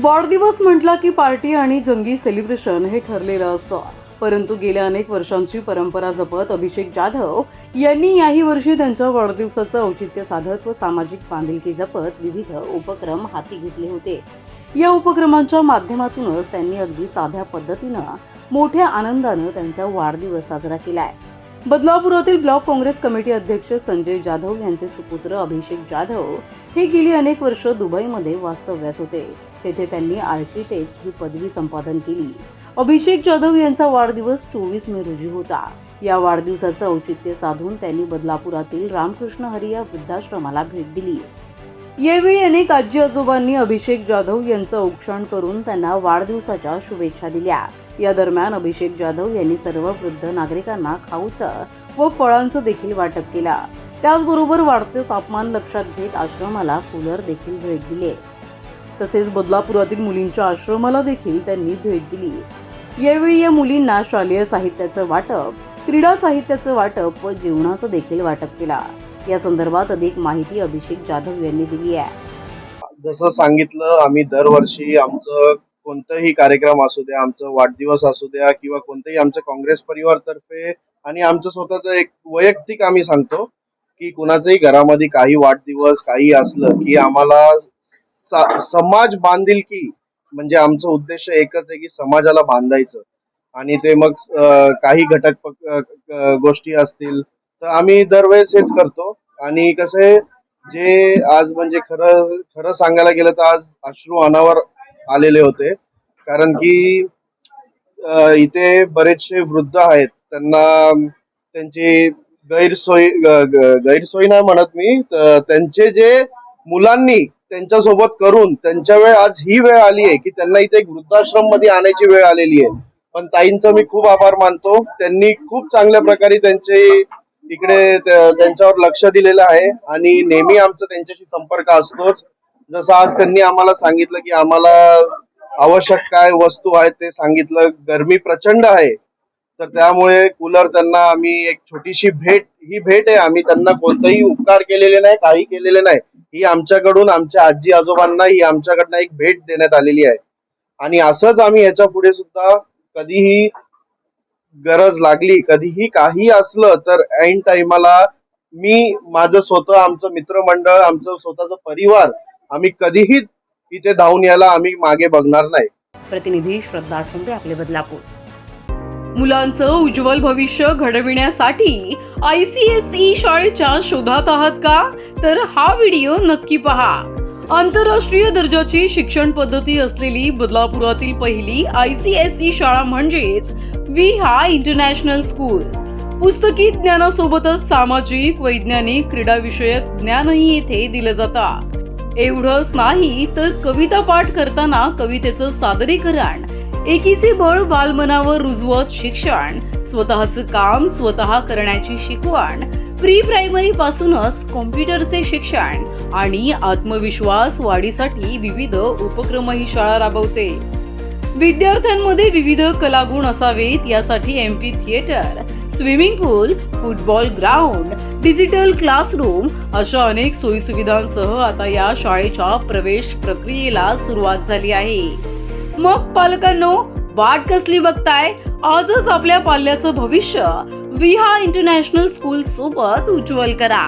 वाढदिवस म्हटला की पार्टी आणि जंगी सेलिब्रेशन हे ठरलेलं असतं. परंतु गेल्या अनेक वर्षांची परंपरा जपत अभिषेक जाधव यांनी याही वर्षी त्यांच्या वाढदिवसाचं औचित्य साधत व सामाजिक बांधिलकी जपत विविध उपक्रम हाती घेतले होते. या उपक्रमांच्या माध्यमातूनच त्यांनी अगदी साध्या पद्धतीनं मोठ्या आनंदानं त्यांचा वाढदिवस साजरा केला आहे बदलापुरातील ब्लॉक काँग्रेस कमिटी अध्यक्ष संजय जाधव यांचे सुपुत्र अभिषेक जाधव हे गेली अनेक वर्ष दुबईमध्ये वास्तव्यास होते. तेथे त्यांनी आर्किटेक्ट ही पदवी संपादन केली. अभिषेक जाधव यांचा वाढदिवस चोवीस मे रोजी होता. या वाढदिवसाचं औचित्य साधून त्यांनी बदलापुरातील रामकृष्ण हरिया वृद्धाश्रमाला भेट दिली. यावेळी अनेक आजी आजोबांनी अभिषेक जाधव यांचं औक्षण करून त्यांना वाढदिवसाच्या शुभेच्छा दिल्या. या दरम्यान अभिषेक जाधव यांनी सर्व वृद्ध नागरिकांना खाऊचं व फळांचं देखील वाटप केला. त्याचबरोबर वाढते तापमान लक्षात घेत आश्रमाला कूलर देखील भेट दिले. तसेच बदलापुरातील मुलींच्या आश्रमाला देखील त्यांनी भेट दिली. यावेळी या मुलींना शालेय साहित्याचं वाटप क्रीडा साहित्याचं वाटप व जेवणाचं देखील वाटप केला. या संदर्भात अधिक माहिती अभिषेक जाधव यांनी दिली आहे. जसं सांगितलं आम्ही दरवर्षी आमचं कोणताही कार्यक्रम असू द्या आमचं वाढदिवस असू द्या किंवा कोणतंही आमचं काँग्रेस परिवारतर्फे आणि आमचं स्वतःचं एक वैयक्तिक आम्ही सांगतो की कुणाचंही घरामध्ये काही वाढदिवस काही असलं की आम्हाला समाज बांधील की म्हणजे आमचा उद्देश एकच आहे की समाजाला बांधायचं. आणि ते मग काही घटक गोष्टी असतील तर आम्ही दरवेळेस हेच करतो. आणि कसं आहे जे आज म्हणजे खरं खरं सांगायला गेलं तर आज अश्रू अनावर आलेले होते. कारण की इथे बरेचसे वृद्ध आहेत. त्यांना त्यांची गैरसोयी गैरसोयी गैरसोय नाही म्हणत मी. त्यांचे जे मुलांनी त्यांच्यासोबत करून त्यांच्या वेळ आज ही वेळ आली आहे की त्यांना इथे एक वृद्धाश्रममध्ये आणायची वेळ आलेली आहे. पण ताईंचा मी खूप आभार मानतो. त्यांनी खूप चांगल्या प्रकारे त्यांचे इकडे त्यांच्यावर लक्ष दिलेलं आहे आणि नेहमी आमचा त्यांच्याशी संपर्क असतोच. जसं आज त्यांनी आम्हाला सांगितलं की आम्हाला आवश्यक काय वस्तू आहेत ते सांगितलं. गरमी प्रचंड आहे. तर त्यामुळे कूलर त्यांना आम्ही एक छोटीशी भेट ही भेट आहे. आम्ही त्यांना कोणतेही उपकार केलेले नाही काही केलेले नाही. ही आमच्याकडून आमच्या आजी आजोबांना ही आमच्याकडनं एक भेट देण्यात आलेली आहे. आणि असंच आम्ही याच्यापुढे सुद्धा कधीही गरज लागली कधीही काही असलं तर ऐन टाइमाला मी माझं स्वतः आमचं मित्रमंडळ आमचं स्वतःचा परिवार आम्ही कधीही इथे धावून यायला आम्ही मागे बघणार नाही. प्रतिनिधी श्रद्धा ठोंबे आपले बदलापूर. मुलांचं उज्ज्वल भविष्य घडविण्यासाठी आय सी एस ई शाळेच्या शोधात आहात का? तर हा व्हिडिओ नक्की पहा. आंतरराष्ट्रीय दर्जाची शिक्षण पद्धती असलेली बदलापुरातील पहिली आय सी एस ई शाळा म्हणजेच विहा इंटरनॅशनल स्कूल पुस्तकी ज्ञानासोबतच सामाजिक वैज्ञानिक क्रीडाविषयक ज्ञानही येथे दिलं जातं. एवढंच नाही तर कविता पाठ करताना कवितेचं सादरीकरण एकीचे बळ बालमनावर रुजवत शिक्षण स्वतःचं काम स्वतः करण्याची शिकवण प्री प्रायमरी पासूनच कॉम्प्युटरचे शिक्षण आणि आत्मविश्वास वाढीसाठी विविध उपक्रमही शाळा राबवते. विद्यार्थ्यांमध्ये विविध कलागुण असावेत यासाठी M P theatre swimming pool football ground digital classroom अशा अनेक सोयीसुविधांसह आता या शाळेच्या प्रवेश प्रक्रियेला सुरुवात झाली आहे. मग पालकांनो वाट कसली बघताय? आजच आपल्या पाल्याचं भविष्य विहा इंटरनॅशनल स्कूल सोबत उज्ज्वल करा.